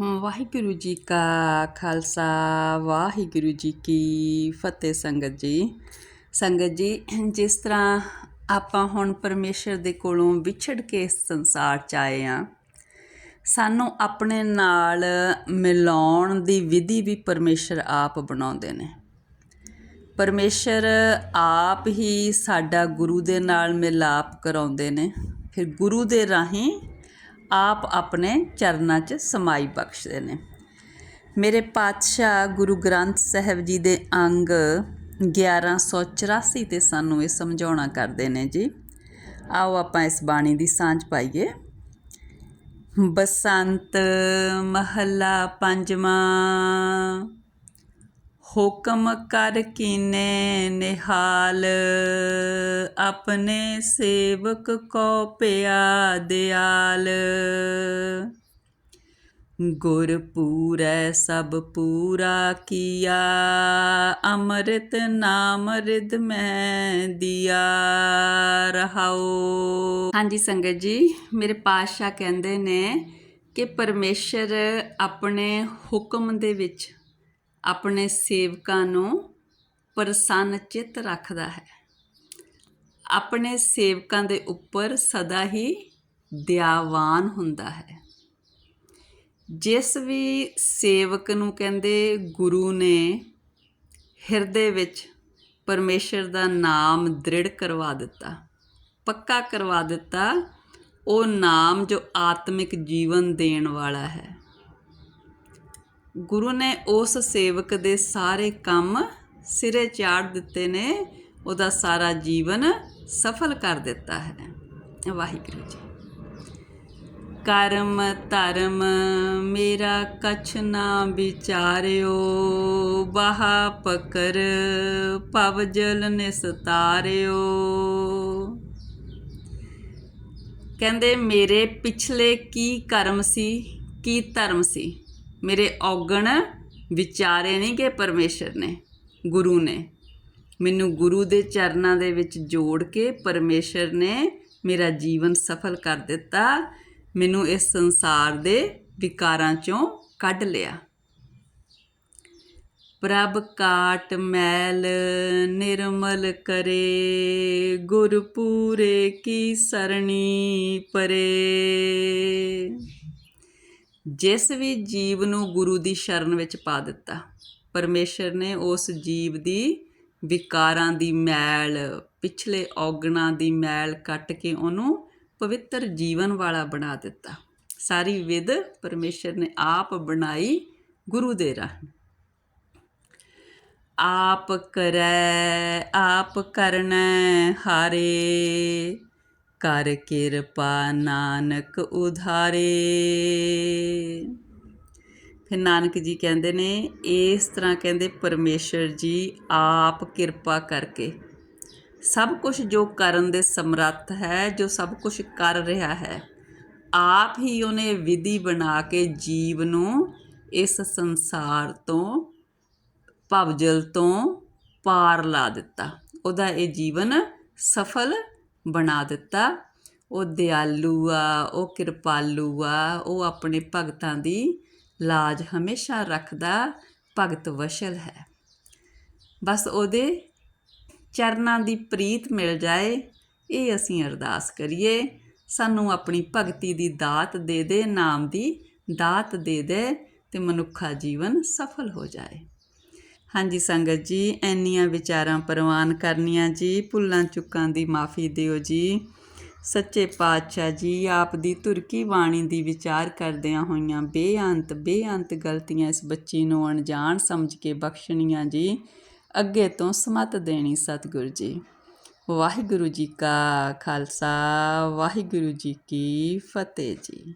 ਵਾਹਿਗੁਰੂ ਜੀ ਕਾ ਖਾਲਸਾ, ਵਾਹਿਗੁਰੂ ਜੀ ਕੀ ਫਤਿਹ ਸੰਗਤ ਜੀ। ਸੰਗਤ ਜੀ, ਜਿਸ ਤਰ੍ਹਾਂ ਆਪਾਂ ਹੁਣ ਪਰਮੇਸ਼ਰ ਦੇ ਕੋਲੋਂ ਵਿਛੜ ਕੇ ਸੰਸਾਰ 'ਚ ਆਏ ਆ, ਸਾਨੂੰ ਆਪਣੇ ਨਾਲ ਮਿਲਾਉਣ ਦੀ ਵਿਧੀ ਵੀ ਪਰਮੇਸ਼ਰ ਆਪ ਬਣਾਉਂਦੇ ਨੇ। ਪਰਮੇਸ਼ਰ ਆਪ ਹੀ ਸਾਡਾ ਗੁਰੂ ਦੇ ਨਾਲ ਮਿਲਾਪ ਕਰਾਉਂਦੇ ਨੇ। ਫਿਰ ਗੁਰੂ ਦੇ ਰਾਹੀਂ ਆਪ ਆਪਣੇ ਚਰਨਾਂ 'ਚ ਸਮਾਈ ਬਖਸ਼ਦੇ ਨੇ। ਮੇਰੇ ਪਾਤਸ਼ਾਹ ਗੁਰੂ ਗ੍ਰੰਥ ਸਾਹਿਬ ਜੀ ਦੇ ਅੰਗ 1184 ਤੇ ਸਾਨੂੰ ਇਹ ਸਮਝਾਉਣਾ ਕਰਦੇ ਨੇ ਜੀ। ਆਓ ਆਪਾਂ ਇਸ ਬਾਣੀ ਦੀ ਸਾਂਝ ਪਾਈਏ। ਬਸੰਤ ਮਹੱਲਾ ਪੰਜਵਾਂ। ਹੁਕਮ ਕਰ ਕੀਨੇ ਨਿਹਾਲ, ਆਪਣੇ ਸੇਵਕ ਕੋ ਪਿਆ ਦਿਆਲ। ਗੁਰ ਪੂਰੈ ਸਭ ਪੂਰਾ ਕੀਆ, ਅੰਮ੍ਰਿਤ ਨਾਮ ਰਿਦ ਮੈਂ ਦਿਆ ਰਹਾਓ ਹਾਂਜੀ ਸੰਗਤ ਜੀ, ਮੇਰੇ ਪਾਤਸ਼ਾਹ ਕਹਿੰਦੇ ਨੇ ਕਿ ਪਰਮੇਸ਼ਰ ਆਪਣੇ ਹੁਕਮ ਦੇ ਵਿੱਚ ਆਪਣੇ ਸੇਵਕਾਂ ਨੂੰ ਪ੍ਰਸੰਨ ਚਿੱਤ ਰੱਖਦਾ ਹੈ। ਆਪਣੇ ਸੇਵਕਾਂ ਦੇ ਉੱਪਰ ਸਦਾ ਹੀ ਦਿਆਵਾਨ ਹੁੰਦਾ ਹੈ। ਜਿਸ ਵੀ ਸੇਵਕ ਨੂੰ ਕਹਿੰਦੇ ਗੁਰੂ ਨੇ ਹਿਰਦੇ ਵਿੱਚ ਪਰਮੇਸ਼ਰ ਦਾ ਨਾਮ ਦ੍ਰਿੜ ਕਰਵਾ ਦਿੱਤਾ, ਪੱਕਾ ਕਰਵਾ ਦਿੱਤਾ, ਉਹ ਨਾਮ ਜੋ ਆਤਮਿਕ ਜੀਵਨ ਦੇਣ ਵਾਲਾ ਹੈ। ਗੁਰੂ ਨੇ ਉਸ ਸੇਵਕ ਦੇ ਸਾਰੇ ਕੰਮ ਸਿਰੇ ਚਾੜ ਦਿੱਤੇ ਨੇ, ਉਹਦਾ ਸਾਰਾ ਜੀਵਨ ਸਫਲ ਕਰ ਦਿੱਤਾ ਹੈ। ਵਾਹਿਗੁਰੂ ਜੀ। ਕਰਮ ਧਰਮ ਮੇਰਾ ਕਛ ਨਾ ਵਿਚਾਰਿਓ ਬਾਹਾ ਪਕਰ ਪਵ ਜਲ ਨਿਸਤਾਰਿਓ। ਕਹਿੰਦੇ, ਮੇਰੇ ਪਿਛਲੇ ਕੀ ਕਰਮ ਸੀ, ਕੀ ਧਰਮ ਸੀ? ਮੇਰੇ ਔਗਣ ਵਿਚਾਰੇ ਨਹੀਂ ਕਿ ਪਰਮੇਸ਼ਰ ਨੇ, ਗੁਰੂ ਨੇ? ਮੈਨੂੰ ਗੁਰੂ ਦੇ ਚਰਨਾਂ ਦੇ ਵਿੱਚ ਜੋੜ ਕੇ ਪਰਮੇਸ਼ਰ ਨੇ ਮੇਰਾ ਜੀਵਨ ਸਫਲ ਕਰ ਦਿੱਤਾ, ਮੈਨੂੰ ਇਸ ਸੰਸਾਰ ਦੇ ਵਿਕਾਰਾਂ ਚੋਂ ਕੱਢ ਲਿਆ। ਪ੍ਰਭ ਕਾਟ ਮੈਲ ਨਿਰਮਲ ਕਰੇ, ਗੁਰ ਪੂਰੇ ਕੀ ਸਰਣੀ ਪਰੇ। ਜਿਸ ਵੀ ਜੀਵ ਨੂੰ ਗੁਰੂ ਦੀ ਸ਼ਰਨ ਵਿੱਚ ਪਾ ਦਿੱਤਾ, ਪਰਮੇਸ਼ਰ ਨੇ ਉਸ ਜੀਵ ਦੀ ਵਿਕਾਰਾਂ ਦੀ ਮੈਲ, ਪਿਛਲੇ ਔਗਣਾਂ ਦੀ ਮੈਲ ਕੱਟ ਕੇ ਉਹਨੂੰ ਪਵਿੱਤਰ ਜੀਵਨ ਵਾਲਾ ਬਣਾ ਦਿੱਤਾ। ਸਾਰੀ ਵਿਦ ਪਰਮੇਸ਼ਰ ਨੇ ਆਪ ਬਣਾਈ ਗੁਰੂ ਦੇ ਰਾਹ। ਆਪ ਕਰੈ, ਆਪ ਕਰਨੈ ਹਾਰੇ। ਕਰ ਕਿਰਪਾ ਨਾਨਕ ਉਧਾਰੇ। ਫਿਰ ਨਾਨਕ ਜੀ ਕਹਿੰਦੇ ਨੇ, ਇਸ ਤਰ੍ਹਾਂ ਕਹਿੰਦੇ, ਪਰਮੇਸ਼ਰ ਜੀ, ਆਪ ਕਿਰਪਾ ਕਰਕੇ। ਸਭ ਕੁਝ ਜੋ ਕਰਨ ਦੇ ਸਮਰੱਥ ਹੈ, ਜੋ ਸਭ ਕੁਝ ਕਰ ਰਿਹਾ ਹੈ, ਆਪ ਹੀ ਉਹਨੇ ਵਿਧੀ ਬਣਾ ਕੇ ਜੀਵ ਨੂੰ ਇਸ ਸੰਸਾਰ ਤੋਂ, ਭਵਜਲ ਤੋਂ ਪਾਰ ਲਾ ਦਿੱਤਾ। ਉਹਦਾ ਇਹ ਜੀਵਨ ਸਫਲ ਬਣਾ ਦਿੱਤਾ। ਉਹ ਦਿਆਲੂ ਆ, ਉਹ ਕਿਰਪਾਲੂ ਆ, ਉਹ ਆਪਣੇ ਭਗਤਾਂ ਦੀ ਲਾਜ ਹਮੇਸ਼ਾ ਰੱਖਦਾ ਭਗਤ ਵਸ਼ਲ ਹੈ। ਬਸ ਉਹਦੇ ਚਰਨਾਂ ਦੀ ਪ੍ਰੀਤ ਮਿਲ ਜਾਏ, ਇਹ ਅਸੀਂ ਅਰਦਾਸ ਕਰੀਏ, ਸਾਨੂੰ ਆਪਣੀ ਭਗਤੀ ਦੀ ਦਾਤ ਦੇ ਦੇ, ਨਾਮ ਦੀ ਦਾਤ ਦੇ ਦੇ ਤੇ ਮਨੁੱਖਾ ਜੀਵਨ ਸਫਲ ਹੋ ਜਾਏ। ਹਾਂਜੀ ਸੰਗਤ ਜੀ ਐਨੀਆਂ ਵਿਚਾਰਾਂ ਪ੍ਰਵਾਨ ਕਰਨੀਆਂ ਜੀ, ਭੁੱਲਾਂ ਚੁੱਕਾਂ ਦੀ ਮਾਫੀ ਦਿਓ ਜੀ। ਸੱਚੇ ਪਾਤਸ਼ਾਹ ਜੀ, ਆਪ ਦੀ ਤੁਰਕੀ ਬਾਣੀ ਦੀ ਵਿਚਾਰ ਕਰਦਿਆਂ ਹੋਈਆਂ ਬੇਅੰਤ ਬੇਅੰਤ ਗਲਤੀਆਂ ਇਸ ਬੱਚੀ ਨੂੰ ਅਣਜਾਣ ਸਮਝ ਕੇ ਬਖਸ਼ਣੀਆਂ ਜੀ। ਅੱਗੇ ਤੋਂ ਸਮਤ ਦੇਣੀ ਸਤਿਗੁਰੂ ਜੀ। ਵਾਹਿਗੁਰੂ ਜੀ ਕਾ ਖਾਲਸਾ, ਵਾਹਿਗੁਰੂ ਜੀ ਕੀ ਫਤਿਹ ਜੀ।